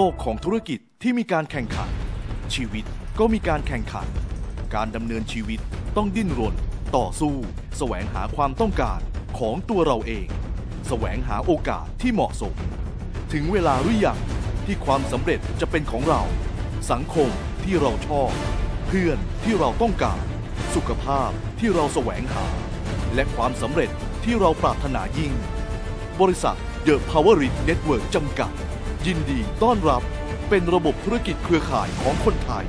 โลกของธุรกิจที่มีการแข่งขัน ชีวิตก็มีการแข่งขัน การดำเนินชีวิตต้องดิ้นรน ต่อสู้ แสวงหาความต้องการของตัวเราเอง แสวงหาโอกาสที่เหมาะสม ถึงเวลาหรือยังที่ความสำเร็จจะเป็นของเรา สังคมที่เราชอบ เพื่อนที่เราต้องการ สุขภาพที่เราแสวงหา และความสำเร็จที่เราปรารถนายิ่ง บริษัท The Power Grid Network จำกัด ยินดีต้อนรับเป็นระบบธุรกิจเครือข่ายของคนไทย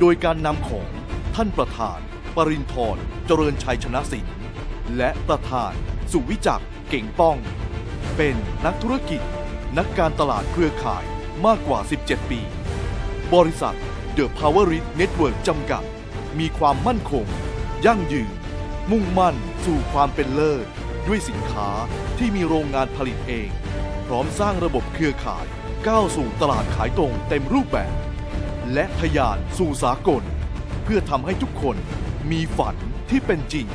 โดยการนำของท่านประธาน ปรินทร์เจริญชัยชนะสินและประธาน สุวิจักเก่งป้อง เป็นนักธุรกิจ นักการตลาดเครือข่ายมากกว่า 17 ปี บริษัท The Power Grid Network จำกัด มีความมั่นคง ยั่งยืน มุ่งมั่นสู่ความเป็นเลิศ ด้วยสินค้าที่มีโรงงานผลิตเอง พร้อมสร้างระบบเครือข่าย ก้าวสู่ตลาดขายตรงเต็มรูปแบบ และทะยานสู่สากล เพื่อทำให้ทุกคนมีฝันที่เป็นจริง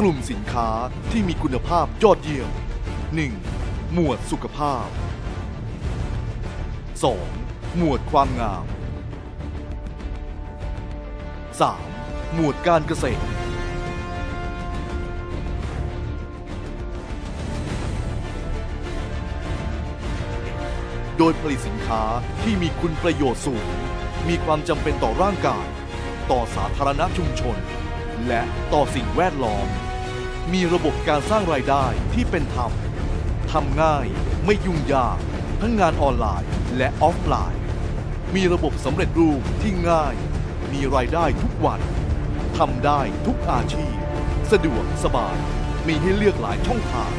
กลุ่มสินค้าที่มีคุณภาพยอดเยี่ยม 1. หมวดสุขภาพ 2. หมวดความงาม 3. หมวดการเกษตร โดยผลิตสินค้าที่มีคุณประโยชน์สูง มีความจำเป็นต่อร่างกาย ต่อสาธารณชุมชน และต่อสิ่งแวดล้อม มีระบบการสร้างรายได้ที่เป็นธรรมทำง่ายไม่ยุ่งยาก ทั้งงานออนไลน์และออฟไลน์ มีระบบสำเร็จรูปที่ง่าย มีรายได้ทุกวันทำได้ทุกอาชีพ สะดวกสบาย มีให้เลือกหลายช่องทาง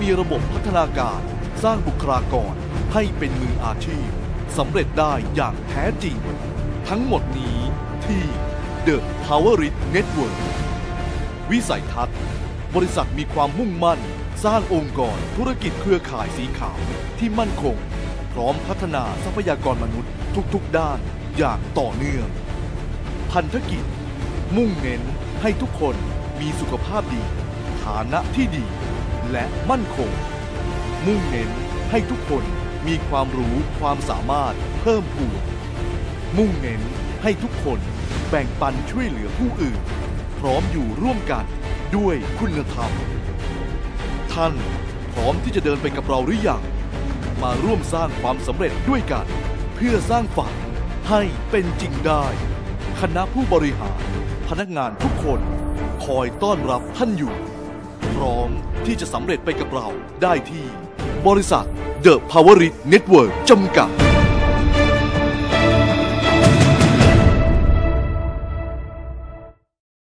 มีระบบพัฒนาการสร้างบุคลากร ให้เป็นมืออาชีพสำเร็จได้อย่างแท้จริง ทั้งหมดนี้ที่ The Power Grid Network วิสัยทัศน์ บริษัทมีความมุ่งมั่น สร้างองค์กรธุรกิจเครือข่ายสีขาวที่มั่นคง พร้อมพัฒนาทรัพยากรมนุษย์ทุกๆด้านอย่างต่อเนื่อง พันธกิจ มุ่งเน้นให้ทุกคนมีสุขภาพดี ฐานะที่ดี และมั่นคง มุ่งเน้นให้ทุกคน มีความรู้ความสามารถเพิ่มพูน มุ่งเน้นให้ทุกคนแบ่งปันช่วยเหลือผู้อื่น พร้อมอยู่ร่วมกันด้วยคุณธรรม ท่านพร้อมที่จะเดินไปกับเราหรือยังมาร่วมสร้างความสำเร็จด้วยกัน เพื่อสร้างฝันให้เป็นจริงได้ คณะผู้บริหาร พนักงานทุกคน คอยต้อนรับท่านอยู่ พร้อมที่จะสำเร็จไปกับเราได้ที่ บริษัทเดอะพาวเวอร์ริสเน็ตเวิร์กจำกัด